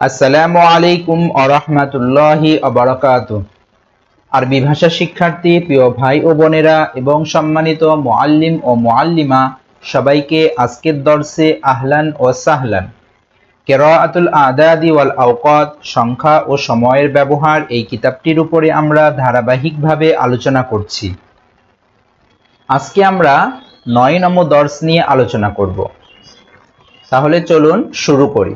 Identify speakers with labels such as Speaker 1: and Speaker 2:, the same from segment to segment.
Speaker 1: আসসালামু আলাইকুম আরহামাতুল্লাহি আবরাকাত আরবি ভাষা শিক্ষার্থী, প্রিয় ভাই ও বোনেরা এবং সম্মানিত মুআল্লিম ও মুআল্লিমা, সবাইকে আজকের দর্শে আহলান ও সাহলান। কেরাআতুল আদাদি ওয়াল আওকাত, সংখ্যা ও সময়ের ব্যবহার এই কিতাবটির উপরে আমরা ধারাবাহিকভাবে আলোচনা করছি। আজকে আমরা নয় নম্বর দর্শ নিয়ে আলোচনা করব। তাহলে চলুন শুরু করি।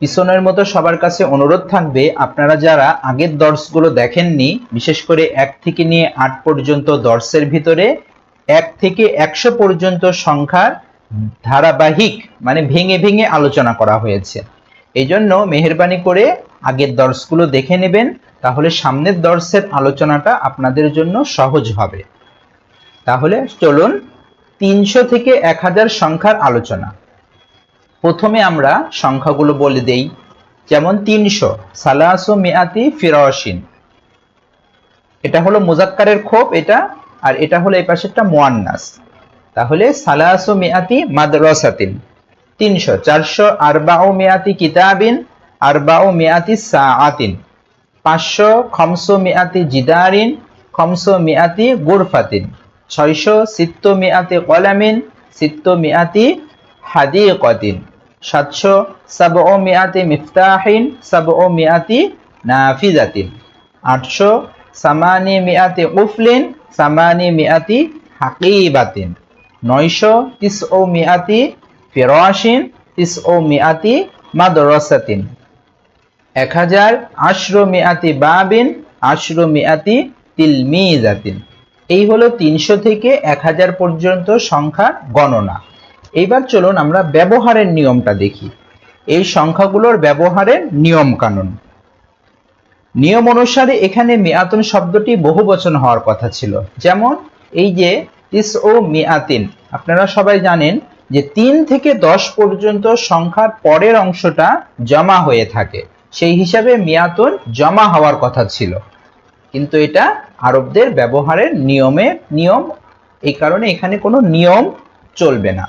Speaker 1: পিছনের মতো সবার কাছে অনুরোধ থাকবে, আপনারা যারা আগের দর্শগুলো দেখেননি, বিশেষ করে এক থেকে নিয়ে আট পর্যন্ত দর্শের ভিতরে, এক থেকে একশো পর্যন্ত সংখ্যার ধারাবাহিক মানে ভেঙে ভেঙে আলোচনা করা হয়েছে। এই জন্য মেহরবানি করে আগের দর্শগুলো দেখে নেবেন, তাহলে সামনের দর্শের আলোচনাটা আপনাদের জন্য সহজ হবে। তাহলে চলুন, তিনশো থেকে এক হাজার সংখ্যার আলোচনা। প্রথমে আমরা সংখ্যাগুলো বলে দেই। যেমন তিনশো, সালাসো মিয়াতি ফিরাসিন এটা হলো মুজাক্কারের খোপ এটা, আর এটা হলো এই পাশেরটা মোয়ান্নাস। তাহলে সালাসো মিয়াতি মাদ্রাসাতিন। তিনশো, চারশো আরবাও মিয়াতি কিতাবিন আরবাও মিয়াতি সাআতিন। পাঁচশো, খমসো মিয়াতি জিদারিন, খমসো মিয়াতি গুরফাতিন। ছয়শো, সিত্ত মিয়াতি কলামিন সিত্ত মিয়াতি হাদিকতিন। সাতশো ও মিয়াতি মিফতাহিন সাব মিয়াতি নাফিজাতিন। আটশো সামানি মিয়াতি উফলিন সামানি মিয়াতি হাকিবাতিন। নয়শো তিস ও মিয়াতি ফিরাসিন তিস ও মিয়াতি মাদ্রাসাতিন। এক হাজার আশরো মিয়াতি বাবিন আশরো মিয়াতি তিলমিজাতিন। এই হলো তিনশো থেকে এক হাজার পর্যন্ত সংখ্যা গণনা। এইবার চলুন আমরা ব্যবহারের নিয়মটা দেখি। এই সংখ্যাগুলোর ব্যবহারের নিয়ম কানুন। নিয়ম অনুসারে এখানে মিয়াতুন শব্দটি বহু বচন হওয়ার কথা ছিল। যেমন, এই যে, তিস ও মিয়াতিন। আপনারা সবাই জানেন যে তিন থেকে দশ পর্যন্ত সংখ্যার পরের অংশটা জমা হয়ে থাকে। সেই হিসাবে মিয়াতুন জমা হওয়ার কথা ছিল। কিন্তু এটা আরবদের ব্যবহারের নিয়মে নিয়ম, এই কারণে এখানে কোনো নিয়ম চলবে না।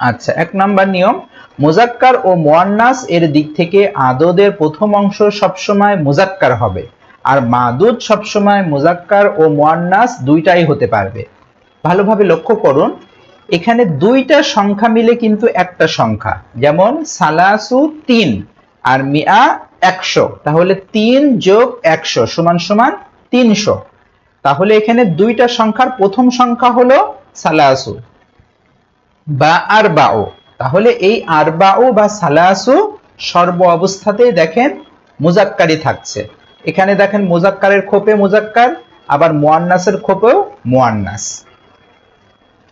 Speaker 1: আচ্ছা এক নাম্বার নিয়ম, মোজাক্কার ও মোয়ান্নাস এর দিক থেকে আদদের প্রথম অংশ সবসময় মোজাক্কার হবে, আর মাদুদ সবসময় মোজাক্কার ও মোয়ান্নাস দুইটাই হতে পারবে। ভালোভাবে লক্ষ্য করুন, এখানে দুইটা সংখ্যা মিলে কিন্তু একটা সংখ্যা, যেমন সালাসু তিন আর মিয়া একশো, তাহলে তিন যোগ একশো সমান সমান তিনশো। তাহলে এখানে দুইটা সংখ্যার প্রথম সংখ্যা হলো সালাসু। বা আর বাও তাহলে এই আর বাও বা সালাসু সর্ব অবস্থাতেই দেখেন মুজাক্কারি থাকছে। এখানে দেখেন মুজাক্কারের খোপে মুজাক্কার, আবার মোয়ান্নাসের খোপেও মোয়ান্নাস।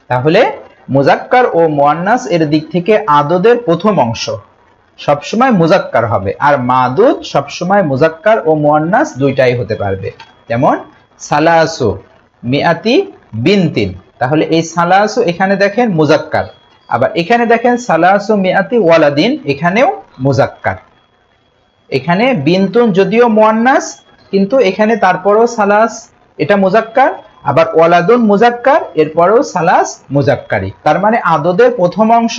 Speaker 1: তাহলে মুজাক্কার ও মোয়ান্নাস এর দিক থেকে আদদের প্রথম অংশ। সবসময় মুজাক্কার হবে। আর মাদুদ সবসময় মুজাক্কার ও মোয়ান্নাস দুইটাই হতে পারবে। যেমন সালাসু মিয়াতি বিনতিন। তাহলে এই সালাসু এখানে দেখেন মুজাক্কার। আবার এখানে দেখেন সালাসু মিয়াতি ওয়ালাদিন, এখানেও মুজাক্কার। এখানে বিনতুন যদিও মোয়ান্নাস, কিন্তু এখানে তারপরও সালাস, এটা মুজাক্কার। আবার ওয়ালাদুন মুজাক্কার, এরপরেও সালাস মুজাক্কারি তার মানে আদদের প্রথম অংশ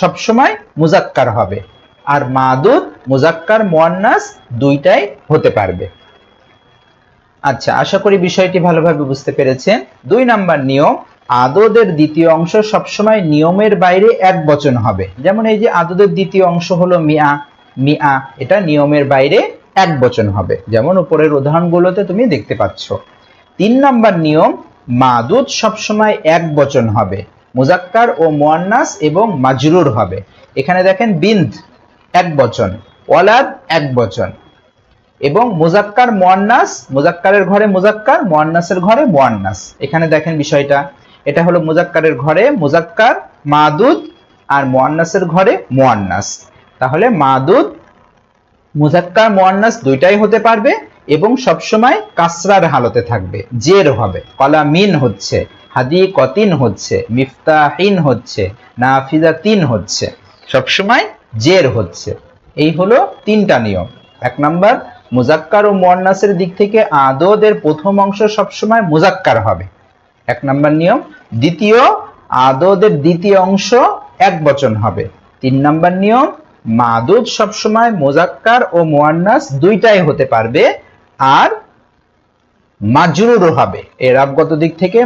Speaker 1: সবসময় মুজাক্কার হবে। আর মাদুদ, মুজাক্কার, মোয়ান্নাস দুইটাই হতে পারবে। আচ্ছা আশা করি বিষয়টি ভালোভাবে বুঝতে পেরেছেন। দুই নাম্বার নিয়ম আদদের দ্বিতীয় অংশ সবসময় নিয়মের বাইরে এক বচন হবে। যেমন এই যে আদদের দ্বিতীয় অংশ হলো মিয়া মিয়া, এটা নিয়মের বাইরে এক বচন হবে। যেমন উপরের উদাহরণগুলোতে তুমি দেখতে পাচ্ছ। তিন নাম্বার নিয়ম, মাদুদ সবসময় এক বচন হবে। মুজাক্কার ও মোয়ান্নাস এবং মাজরুর হবে। এখানে দেখেন বিন্দ, এক বচন, ওয়ালাদ, এক বচন। এবং মুজাক্কার, মোয়ান্নাস, মুজাক্কারের ঘরে মুজাক্কার, মোয়ান্নাসের ঘরে মোয়ান্নাস। এখানে দেখেন বিষয়টা। এটা হলো মুজাক্কারের ঘরে, মুজাক্কার, মাদুদ আর মোয়ান্নাসের ঘরে মোয়ান্নাস। তাহলে মাদুদ, মুজাক্কার, মোয়ান্নাস দুইটাই হতে পারবে এবং সবসময় কাসরার হালতে থাকবে, জের হবে। কলা মিন হচ্ছে হাদি কতিন হচ্ছে, মিফতাহিন হচ্ছে, নাফিজাতিন হচ্ছে, সবসময় জের হচ্ছে। এই হলো তিনটা নিয়ম। এক নাম্বার, মুজাক্কার ও মোয়ান্নাসের দিক থেকে আদদের প্রথম অংশ সবসময় মুজাক্কার হবে। এক নাম্বার নিয়ম, দ্বিতীয়, আদদের দ্বিতীয় অংশ এক বচন হবে। তিন নাম্বার নিয়ম, মাদুদ সবসময় মোজাক্কার ও মুয়ান্নাস দুইটাই হতে পারবে আর মাজরুরও হবে। এরাবগত দিক থেকে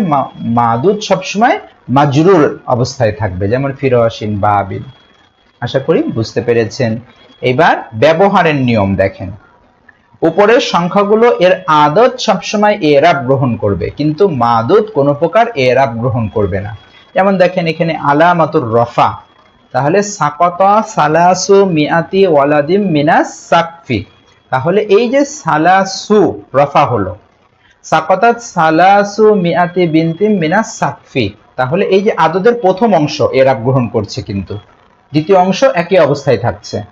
Speaker 1: মাদুদ সবসময় মাজরুর অবস্থায় থাকবে। যেমন ফিরোয়াসিন বা আবিল আশা করি বুঝতে পেরেছেন। এবার ব্যবহারের নিয়ম দেখেন। উপরের সংখ্যাগুলো এর আদত সবসময় এরাব গ্রহণ করবে। কিন্তু মাদুদ কোনো প্রকার এরাব গ্রহণ করবে না। যেমন দেখেন এখানে আলামাতুর রফা। তাহলে সাকতা সালাসু মিয়াতি ওয়ালাদিম মিনাস সাকফি। তাহলে এই যে সালাসু রফা হলো সাকতাত সালাসু মিয়াতি বিনতিম মিনাস সাকফি। তাহলে এই যে আদদের প্রথম অংশ এরাব গ্রহণ করছে কিন্তু, দ্বিতীয় অংশ একই অবস্থায় থাকছে।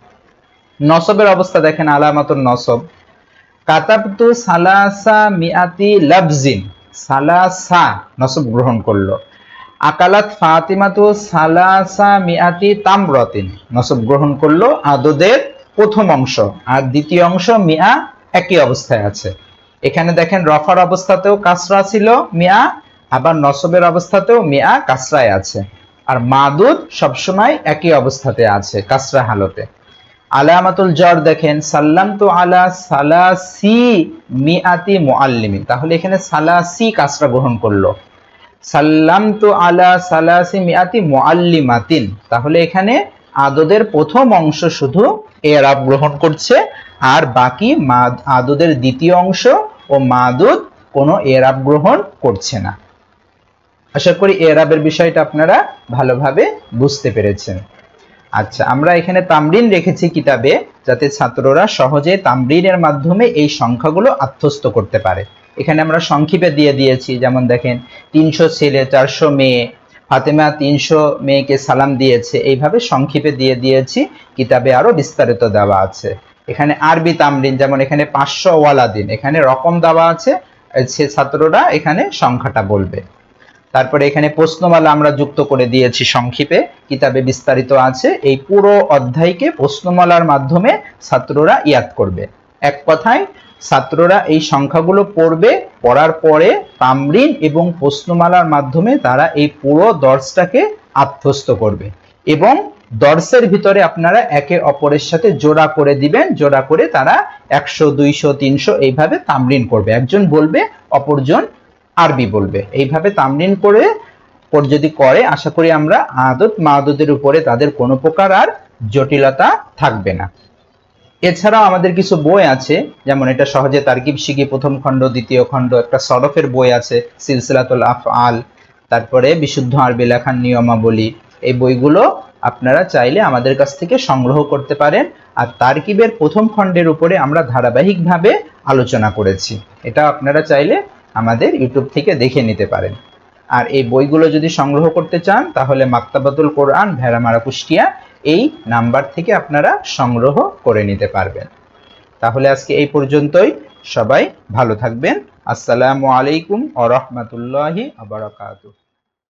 Speaker 1: নসবের অবস্থা দেখেন আলামাতুর নসব। কাতাবতু সালাসা মিয়াতি লাবজিন সালাসা নসব গ্রহণ করল। আকালাত ফাতিমাতু সালাসা মিয়াতি তামরতিন। নসব গ্রহণ করল আদদের প্রথম অংশ। আর দ্বিতীয় অংশ মিয়া একই অবস্থায় আছে। এখানে দেখেন রফার অবস্থাতেও কাসরা ছিল মিয়া আবার নসবের অবস্থাতেও মিয়া কাসরায় আছে। আর মাদুদ সবসময় একই অবস্থাতে আছে, কাসরা হালতে। আলামাতুল জ্বর দেখেন সাল্লাম তো আলা সালাসি মিয়াতি মুআল্লিমিন। তাহলে এখানে সালাসি কাসরা গ্রহণ করল। সাল্লাম তো আলা সালাসি মিয়াতি মুআল্লিমাতিন। তাহলে এখানে আদদের প্রথম অংশ শুধু এরাব গ্রহণ করছে, আর বাকি মাদ- আদদের দ্বিতীয় অংশ ও মাদুদ কোনো এরাব গ্রহণ করছে না। আশা করি এরাবের বিষয়টা আপনারা ভালোভাবে বুঝতে পেরেছেন। আচ্ছা আমরা এখানে তামরিন রেখেছি কিতাবে, যাতে ছাত্ররা সহজে তামরিনের মাধ্যমে এই সংখ্যাগুলো আত্মস্থ করতে পারে। এখানে আমরা সংক্ষেপে দিয়ে দিয়েছি, যেমন দেখেন, তিনশো ছেলে, চারশো মেয়ে, ফাতেমা তিনশো মেয়েকে সালাম দিয়েছে। এইভাবে সংক্ষেপে দিয়ে দিয়েছি, কিতাবে আরও বিস্তারিত দেওয়া আছে। এখানে আরবি তামরিন, যেমন এখানে পাঁচশো ওয়ালাদিন, এখানে রকম দেওয়া আছে, সে ছাত্ররা এখানে সংখ্যাটা বলবে। তারপরে এখানে প্রশ্নমালা আমরা যুক্ত করে দিয়েছি সংক্ষেপে, কিতাবে বিস্তারিত আছে, এই পুরো অধ্যায়কে প্রশ্নমালার মাধ্যমে ছাত্ররা ইয়াদ করবে। এক কথায়, ছাত্ররা এই সংখ্যাগুলো পড়বে, পড়ার পরে তামরিন এবং প্রশ্নমালার মাধ্যমে তারা এই পুরো দর্শটাকে আত্মস্থ করবে এবং দর্শের ভিতরে আপনারা একে অপরের সাথে জোড়া করে দিবেন, জোড়া করে তারা একশো, দুইশো, তিনশো এইভাবে তামরিন করবে। একজন বলবে, অপরজন আরবি বলবে। এইভাবে তামরিন করে যদি করে, আশা করি আমরা আদত মাদতের উপরে তাদের কোনো প্রকার আর জটিলতা থাকবে না। এছাড়াও আমাদের কিছু বই আছে, যেমন এটা সহজে তারকিব শিখি প্রথম খণ্ড, দ্বিতীয় খণ্ড, একটা সরফের বই আছে, সিলসিলাতুল আফ আল তারপরে বিশুদ্ধ আরবি লেখার নিয়মাবলী। এই বইগুলো আপনারা চাইলে আমাদের কাছ থেকে সংগ্রহ করতে পারেন, আর তারকিবের প্রথম খণ্ডের উপরে আমরা ধারাবাহিকভাবে আলোচনা করেছি। এটা আপনারা চাইলে আমাদের ইউটিউব থেকে দেখে নিতে পারেন। আর এই বইগুলো যদি সংগ্রহ করতে চান, তাহলে মাক্তাবাতুল কোরআন ভেড়ামারা কুষ্টিয়া, এই নাম্বার থেকে আপনারা সংগ্রহ করে নিতে পারবেন। তাহলে আজকে এই পর্যন্তই। সবাই ভালো থাকবেন। আসসালামু আলাইকুম ও রহমতুল্লাহি আবরাকাতুহ